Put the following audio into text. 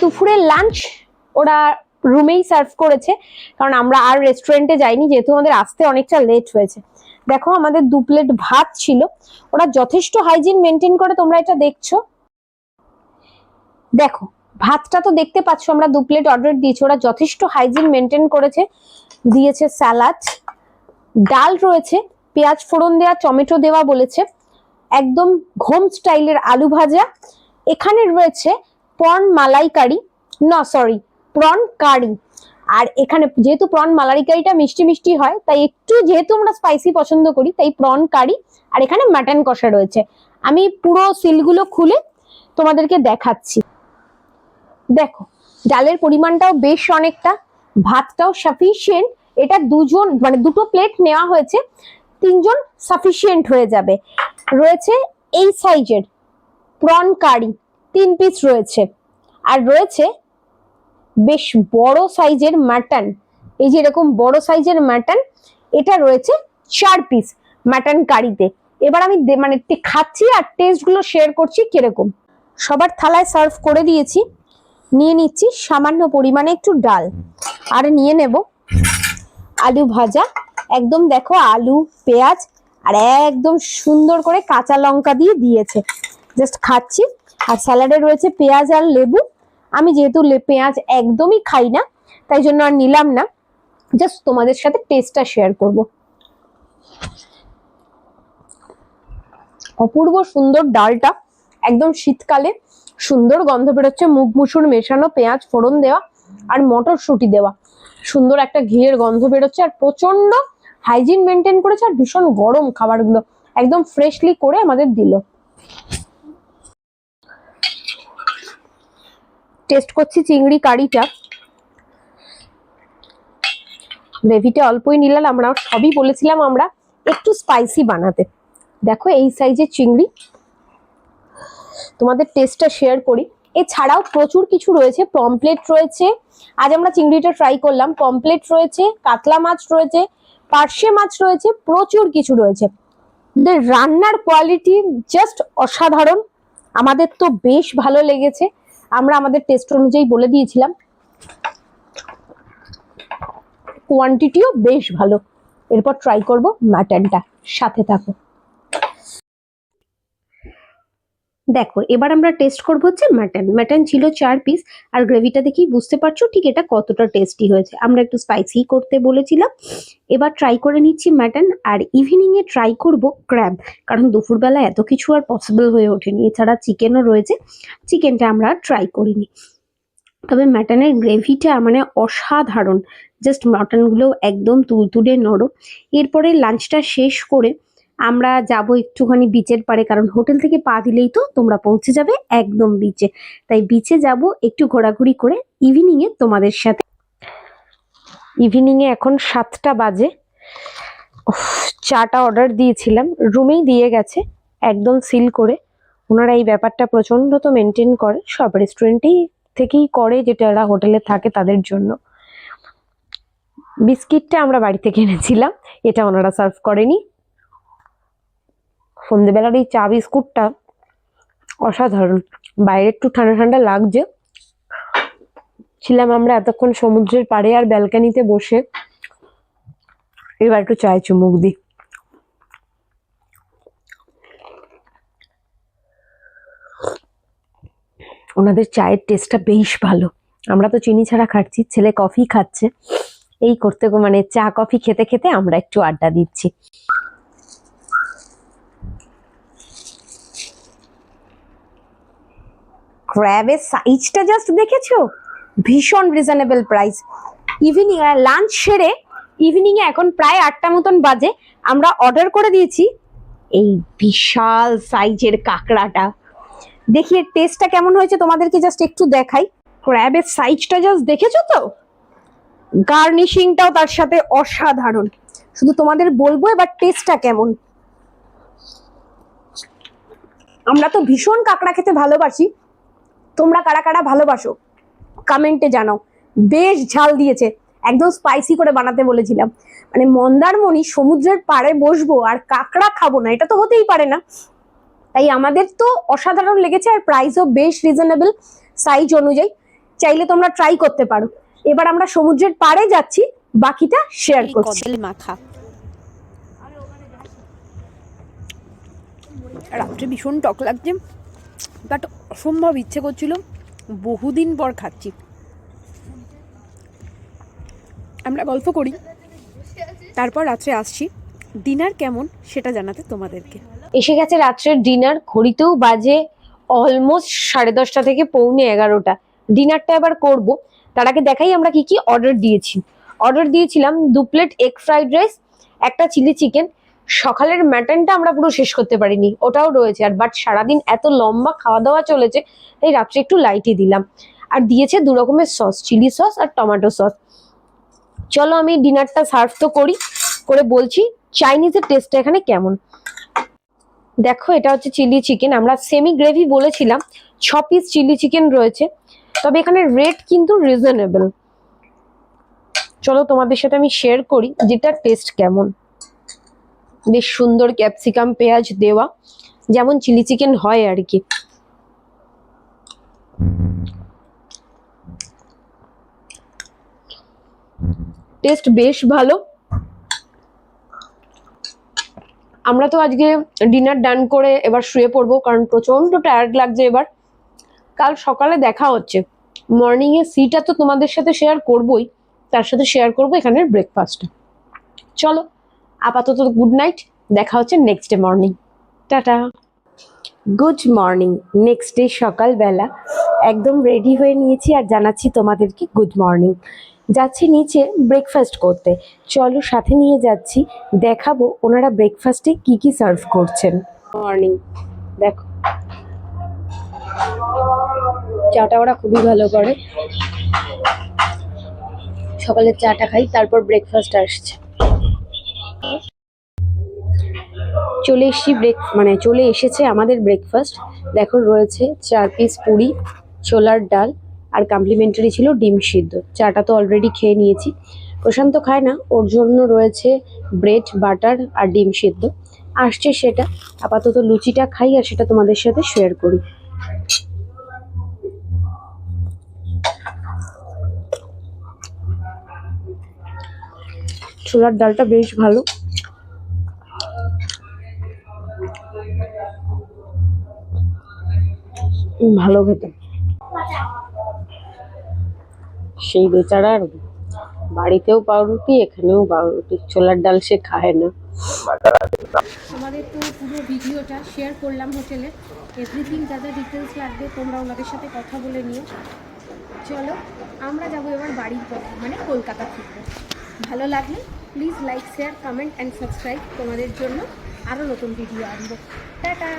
দুপুরের লাঞ্চ ওরা রুমেই সার্ভ করেছে। কারণ আমরা আর রেস্টুরেন্টে যাইনি, যেহেতু আমাদের আসতে অনেকটা লেট হয়েছে। দেখো, আমাদের দু প্লেট ভাত ছিল। ওরা যথেষ্ট হাইজিন মেনটেন করে, তোমরা এটা দেখছ। দেখো, ভাতটা তো দেখতে পাচ্ছ, আমরা দু প্লেট অর্ডার দিয়েছি। ওরা যথেষ্ট হাইজিন মেনটেন করেছে। দিয়েছে স্যালাড ডাল রয়েছে, পেঁয়াজ ফোড়ন দেওয়া টমেটো দেওয়া বলেছে। একদম ঘোম স্টাইলের আলু ভাজা। এখানে রয়েছে প্রন মালাইকারি, না সরি প্রন কারি। আর এখানে যেহেতু প্রন মালাইকারিটা মিষ্টি মিষ্টি হয়, তাই একটু যেহেতু আমরা স্পাইসি পছন্দ করি, তাই প্রন কারি আর এখানে মাটন কষা রয়েছে। আমি পুরো সিলগুলো খুলে তোমাদেরকে দেখাচ্ছি। দেখো ডালের পরিমাণটাও বেশ অনেকটা, ভাতটাও সাফিসিয়েন্ট এটা দুজন মানে দুটো প্লেট নেওয়া হয়েছে, তিনজন সাফিসিয়েন্ট হয়ে যাবে। রয়েছে এই সাইজের প্রন কারি। তিন পিস রয়েছে। আর রয়েছে বেশ বড় সাইজের মাটন এই যে এরকম বড় সাইজের মাটন এটা রয়েছে চার পিস মাটন কারিতে এবার আমি মানে খাচ্ছি আর টেস্টগুলো শেয়ার করছি কীরকম। সবার থালায় সার্ভ করে দিয়েছি। নিয়ে নিচ্ছি সামান্য পরিমাণে একটু ডাল। আর নিয়ে নেব আলু ভাজা। একদম দেখো আলু, পেঁয়াজ, আর একদম সুন্দর করে কাঁচা লঙ্কা দিয়ে দিয়েছে। জাস্ট খাচ্ছি। আর স্যালাডে রয়েছে পেঁয়াজ আর লেবু। আমি যেহেতু পেঁয়াজ একদমই খাই না, তাই জন্য আর নিলাম না। জাস্ট তোমাদের সাথে টেস্টটা শেয়ার করব। অপূর্ব সুন্দর ডালটা, একদম শীতকালে সুন্দর গন্ধ বেরোচ্ছে, মুখ মুসুর মেশানো, পেঁয়াজ ফোড়ন দেওয়া আর মটরশুঁটি দেওয়া। সুন্দর একটা ঘিয়ের গন্ধ বেরোচ্ছে আর প্রচণ্ড হাইজিন মেনটেন করেছে আর ভীষণ গরম খাবারগুলো। একদম ফ্রেশলি করে আমাদের দিল। টেস্ট করছি চিংড়ি কারিটা। গ্রেভিটা অল্পই নিলাম আমরা সবই বলেছিলাম আমরা একটু স্পাইসি বানাতে। দেখো এই সাইজের চিংড়ি। তোমাদের টেস্টটা শেয়ার করি। এছাড়াও প্রচুর কিছু রয়েছে পমপ্লেট রয়েছে। আজ আমরা চিংড়িটা ট্রাই করলাম। পমপ্লেট রয়েছে, কাতলা মাছ রয়েছে, পার্শে মাছ রয়েছে, প্রচুর কিছু রয়েছে। রান্নার কোয়ালিটি জাস্ট অসাধারণ। আমাদের তো বেশ ভালো লেগেছে। আমরা আমাদের টেস্ট অনুযায়ী বলে দিয়েছিলাম। কোয়ান্টিটিও বেশ ভালো। এরপর ট্রাই করব ম্যাটানটা সাথে থাকো। দেখো, এবার আমরা টেস্ট করব হচ্ছে মাটন মাটন ছিল চার পিস আর গ্রেভিটা দেখি বুঝতে পারছ ঠিক এটা কতটা টেস্টি হয়েছে। আমরা একটু স্পাইসি করতে বলেছিলাম। এবার ট্রাই করে নিচ্ছি মাটন আর ইভিনিংয়ে ট্রাই করব ক্র্যাব কারণ দুপুরবেলা এত কিছু আর পসিবল হয়ে ওঠেনি। এছাড়া চিকেনও রয়েছে চিকেনটা আমরা ট্রাই করিনি। তবে মাটনের গ্রেভিটা মানে অসাধারণ। জাস্ট মাটনগুলো একদম তুলতুলে নরম। এরপরে লাঞ্চটা শেষ করে আমরা যাব একটুখানি বিচের পারে কারণ হোটেল থেকে পা দিলেই তো তোমরা পৌঁছে যাবে একদম বিচে তাই বিচে যাব একটু ঘোরাঘুরি করে ইভিনিংয়ে তোমাদের সাথে। ইভিনিংয়ে এখন সাতটা বাজে। চাটা অর্ডার দিয়েছিলাম রুমেই দিয়ে গেছে, একদম সিল করে। ওনারা এই ব্যাপারটা প্রচণ্ড তো মেনটেন করে, সব রেস্টুরেন্টেই থেকেই করে যেটা ওরা হোটেলে থাকে তাদের জন্য। বিস্কিটটা আমরা বাড়ি থেকে এনেছিলাম, এটা ওনারা সার্ভ করেনি। সন্ধ্যেবেলার এই চা বিস্কুটটা অসাধারণ। বাইরে একটু ঠান্ডা ঠান্ডা লাগছে। ছিলাম আমরা এতক্ষণ সমুদ্রের পাড়ে আর ব্যালকানিতে বসে। এবার একটু চায় চুমুক দিই। ওনাদের চায়ের টেস্টটা বেশ ভালো। আমরা তো চিনি ছাড়া খাচ্ছি, ছেলে কফি খাচ্ছে। এই করতে মানে চা কফি খেতে খেতে আমরা একটু আড্ডা দিচ্ছি। ক্র্যাবের সাইজটা জাস্ট দেখেছ? ভীষণ রিজনেবল প্রাইস ইভিনিং লাঞ্চ সেরে ইভিনিং এ এখন প্রায় আটটা মতন বাজে। আমরা অর্ডার করে দিয়েছি। এই বিশাল সাইজের কাঁকড়াটা। দেখি এর টেস্টটা কেমন হয়েছে, তোমাদেরকে জাস্ট একটু দেখাই। ক্র্যাবের সাইজটা জাস্ট দেখেছ তো? গার্নিশিংটাও তার সাথে অসাধারণ। শুধু তোমাদের বলব এবার টেস্টটা কেমন। আমরা তো ভীষণ কাঁকড়া খেতে ভালোবাসি। তোমরা কারা কারা ভালোবাসো? কমেন্টে জানাও। বেশ ঝাল দিয়েছে। একদম স্পাইসি করে বানাতে বলেছিলাম। মানে মন্দারমণি সমুদ্রের পাড়ে বসবো আর কাঁকড়া খাব না এটা তো হতেই পারে না। তাই আমাদের তো অসাধারণ লেগেছে আর প্রাইসও বেশ রিজনেবল সাইজ অনুযায়ী। চাইলে তোমরা ট্রাই করতে পারো। এবার আমরা সমুদ্রের পাড়ে যাচ্ছি বাকিটা শেয়ার করছি। মাখা। রাত্রে ভীষণ টক লাগছে। বাট অসম্ভব ইচ্ছে করছিল, বহুদিন পর খাচ্ছি। আমরা গল্প করি, তারপর রাত্রে আসছি। ডিনার কেমন সেটা জানাতে তোমাদেরকে। এসে গেছে রাত্রের ডিনার, ঘড়িতেও বাজে অলমোস্ট সাড়ে দশটা থেকে পৌনে এগারোটা। ডিনারটা এবার করব। তার আগে দেখাই আমরা কি কি অর্ডার দিয়েছি। অর্ডার দিয়েছিলাম দু প্লেট এগ ফ্রাইড রাইস একটা চিলি চিকেন সকালের ম্যাটনটা আমরা পুরো শেষ করতে পারিনি, ওটাও রয়েছে। আর বাট সারাদিন এত লম্বা খাওয়া দাওয়া চলেছে, তাই রাত্রে একটু লাইটই দিলাম। আর দিয়েছে দু রকমের সস চিলি সস আর টমেটো সস চলো আমি ডিনারটা সার্ভ তো করি, করে বলছি চাইনিজের টেস্টটা এখানে কেমন। দেখো, এটা হচ্ছে চিলি চিকেন আমরা সেমি গ্রেভি বলেছিলাম, ছ পিস চিলি চিকেন রয়েছে। তবে এখানে রেট কিন্তু রিজনেবল চলো তোমাদের সাথে আমি শেয়ার করি, যেটার টেস্ট কেমন। বেশ সুন্দর ক্যাপসিকাম, পেঁয়াজ, দেওয়া। যেমন চিলি চিকেন হয় আর কি। টেস্ট বেশ ভালো। আমরা তো আজকে ডিনার ডান করে এবার শুয়ে পড়ব, কারণ প্রচণ্ড টায়ার্ড লাগছে এবার। কাল সকালে দেখা হচ্ছে। মর্নিং এ সিটা তো তোমাদের সাথে শেয়ার করবই, তার সাথে শেয়ার করব এখানের ব্রেকফাস্ট চলো। আপাতত গুড নাইট দেখা হচ্ছে next day morning tata. Good morning next day সকালবেলা। একদম রেডি হয়ে নিয়েছি আর জানাচ্ছি তোমাদেরকে গুড মর্নিং যাচ্ছি নিচে ব্রেকফাস্ট করতে। চলো সাথে নিয়ে যাচ্ছি, দেখাবো ওনারা ব্রেকফাস্টে কি কি সার্ভ করছেন। মর্নিং দেখো। চাটা ওরা খুবই ভালো করে। সকালে চাটা খাই, তারপর ব্রেকফাস্ট আসছে। চলে এসছি ব্রেক মানে চলে এসেছে আমাদের ব্রেকফাস্ট দেখো রয়েছে চার পিস পুরি, ছোলার ডাল আর কমপ্লিমেন্টারি ছিল ডিম সিদ্ধ। চাটা তো অলরেডি খেয়ে নিয়েছি। প্রশান্ত খায় না, ওর জন্য রয়েছে ব্রেড বাটার আর ডিম সিদ্ধ। আসছে সেটা। আপাতত লুচিটা খাই আর সেটা তোমাদের সাথে শেয়ার করি। ছোলার ডালটা বেশ ভালো। ভালো খেতে। সেই বেচারার বাড়িতেও পাউরুটি, এখানেও পাউরুটি। ছোলার ডাল সে খায় না। আমাদের তো পুরো ভিডিওটা শেয়ার করলাম হোটেলে। এভরিথিং যা যা ডিটেলস লাগবে তোমরা ওনাদের সাথে কথা বলে নিও। চলো, আমরা যাব এবার বাড়ির পথে মানে কলকাতা ফিরবো ভালো লাগলে please like share comment and subscribe তোমাদের জন্য আরও নতুন ভিডিও আনব। টাটা!